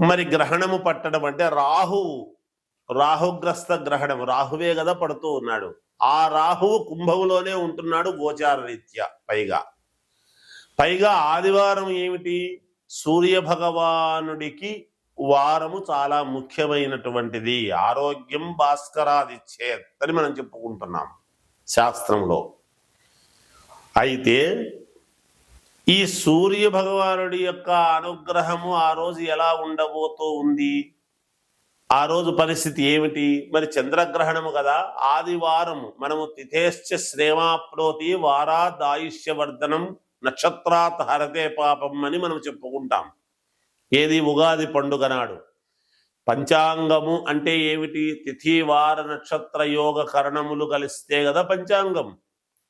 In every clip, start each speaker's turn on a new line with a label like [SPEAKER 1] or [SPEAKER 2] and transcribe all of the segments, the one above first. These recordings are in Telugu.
[SPEAKER 1] మరి గ్రహణము పట్టడం అంటే రాహువు రాహుగ్రస్త గ్రహణం. రాహువే కదా పడుతూ ఉన్నాడు. ఆ రాహువు కుంభములోనే ఉంటున్నాడు గోచార రీత్యా పైగా. పైగా ఆదివారం ఏమిటి? సూర్య భగవానుడికి వారము చాలా ముఖ్యమైనటువంటిది. ఆరోగ్యం భాస్కరాదిచ్చేత్ అని మనం చెప్పుకుంటున్నాం శాస్త్రంలో. అయితే ఈ సూర్య భగవానుడి యొక్క అనుగ్రహము ఆ రోజు ఎలా ఉండబోతూ ఉంది? ఆ రోజు పరిస్థితి ఏమిటి? మరి చంద్రగ్రహణము కదా ఆదివారము. మనము తిథేశ్చ శ్రేమాప్నోతి వారా దాయుష్యవర్ధనం నక్షత్రాత్ హరతే పాపం అని మనం చెప్పుకుంటాం. ఏది? ఉగాది పండుగ నాడు. పంచాంగము అంటే ఏమిటి? తిథి వార నక్షత్ర యోగ కరణములు కలిస్తే కదా పంచాంగం.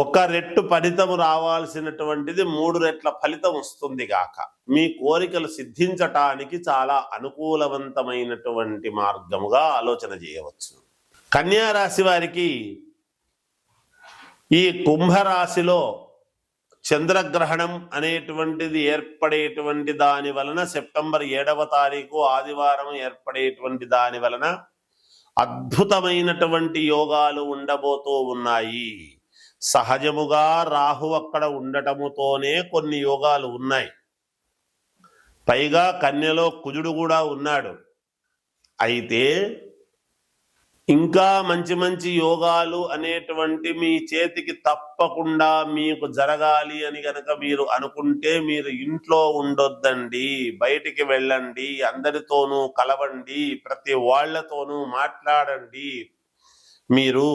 [SPEAKER 1] ఒక రెట్టు ఫలితము రావాల్సినటువంటిది మూడు రెట్ల ఫలితం వస్తుంది గాక. మీ కోరికలు సిద్ధించటానికి చాలా అనుకూలవంతమైనటువంటి మార్గముగా ఆలోచన చేయవచ్చు. కన్యా రాశి వారికి ఈ కుంభరాశిలో చంద్రగ్రహణం అనేటువంటిది ఏర్పడేటువంటి దాని వలన సెప్టెంబర్ ఏడవ తారీఖు ఆదివారం ఏర్పడేటువంటి దాని వలన అద్భుతమైనటువంటి యోగాలు ఉండబోతూ ఉన్నాయి. సహజముగా రాహు అక్కడ ఉండటముతోనే కొన్ని యోగాలు ఉన్నాయి. పైగా కన్యలో కుజుడు కూడా ఉన్నాడు. అయితే ఇంకా మంచి మంచి యోగాలు అనేటువంటి మీ చేతికి తప్పకుండా మీకు జరగాలి అని గనక మీరు అనుకుంటే మీరు ఇంట్లో ఉండొద్దండి బయటికి వెళ్ళండి అందరితోనూ కలవండి ప్రతి వాళ్ళతోనూ మాట్లాడండి. మీరు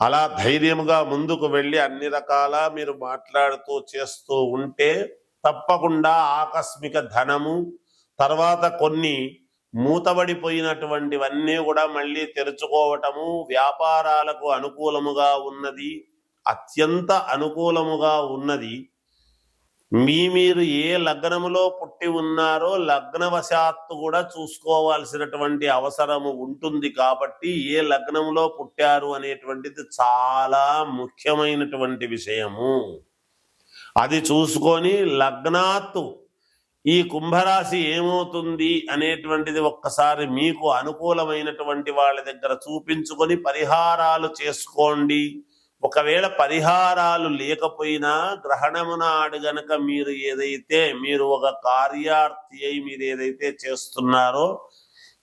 [SPEAKER 1] అలా ధైర్యంగా ముందుకు వెళ్ళి అన్ని రకాల మీరు మాట్లాడుతూ చేస్తూ ఉంటే తప్పకుండా ఆకస్మిక ధనము తర్వాత కొన్ని మూతబడిపోయినటువంటివన్నీ కూడా మళ్ళీ తెరుచుకోవటము వ్యాపారాలకు అనుకూలముగా ఉన్నది అత్యంత అనుకూలముగా ఉన్నది. మీ మీరు ఏ లగ్నములో పుట్టి ఉన్నారో లగ్నవశాత్తు కూడా చూసుకోవాల్సినటువంటి అవసరము ఉంటుంది కాబట్టి ఏ లగ్నములో పుట్టారు అనేటువంటిది చాలా ముఖ్యమైనటువంటి విషయము. అది చూసుకొని లగ్నాత్తు ఈ కుంభరాశి ఏమవుతుంది అనేటువంటిది ఒక్కసారి మీకు అనుకూలమైనటువంటి వాళ్ళ దగ్గర చూపించుకొని పరిహారాలు చేసుకోండి. ఒకవేళ పరిహారాలు లేకపోయినా గ్రహణము నాడు గనక మీరు ఏదైతే మీరు ఒక కార్యార్థి అయి మీరు ఏదైతే చేస్తున్నారో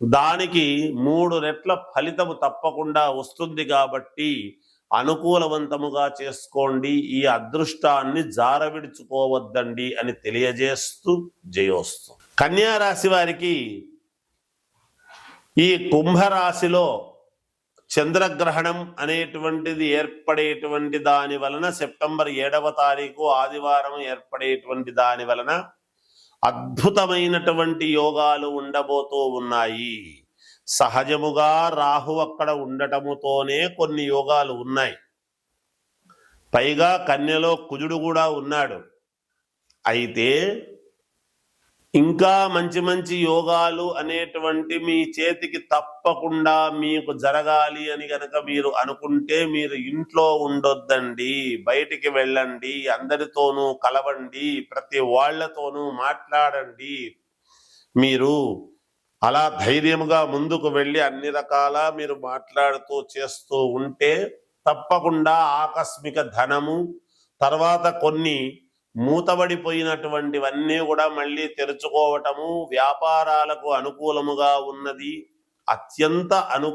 [SPEAKER 1] దానికి మూడు రెట్ల ఫలితము తప్పకుండా వస్తుంది కాబట్టి అనుకూలవంతముగా చేసుకోండి. ఈ అదృష్టాన్ని జారవిడుచుకోవద్దండి అని తెలియజేస్తూ జయోస్తు. కన్యా రాశి వారికి ఈ కుంభరాశిలో చంద్రగ్రహణం అనేటువంటిది ఏర్పడేటువంటి దాని వలన సెప్టెంబర్ ఏడవ తారీఖు ఆదివారం ఏర్పడేటువంటి దాని వలన అద్భుతమైనటువంటి యోగాలు ఉండబోతూ ఉన్నాయి. సహజముగా రాహు అక్కడ ఉండటముతోనే కొన్ని యోగాలు ఉన్నాయి. పైగా కన్యలో కుజుడు కూడా ఉన్నాడు. అయితే ఇంకా మంచి మంచి యోగాలు అనేటువంటి మీ చేతికి తప్పకుండా మీకు జరగాలి అని గనక మీరు అనుకుంటే మీరు ఇంట్లో ఉండొద్దండి బయటికి వెళ్ళండి అందరితోనూ కలవండి ప్రతి వాళ్ళతోనూ మాట్లాడండి. మీరు అలా ధైర్యంగా ముందుకు వెళ్ళి అన్ని రకాల మీరు మాట్లాడుతూ చేస్తూ ఉంటే తప్పకుండా ఆకస్మిక ధనము తర్వాత కొన్ని మూతబడిపోయినటువంటివన్నీ కూడా మళ్ళీ తెరుచుకోవటము వ్యాపారాలకు అనుకూలముగా ఉన్నది. అత్యంత అను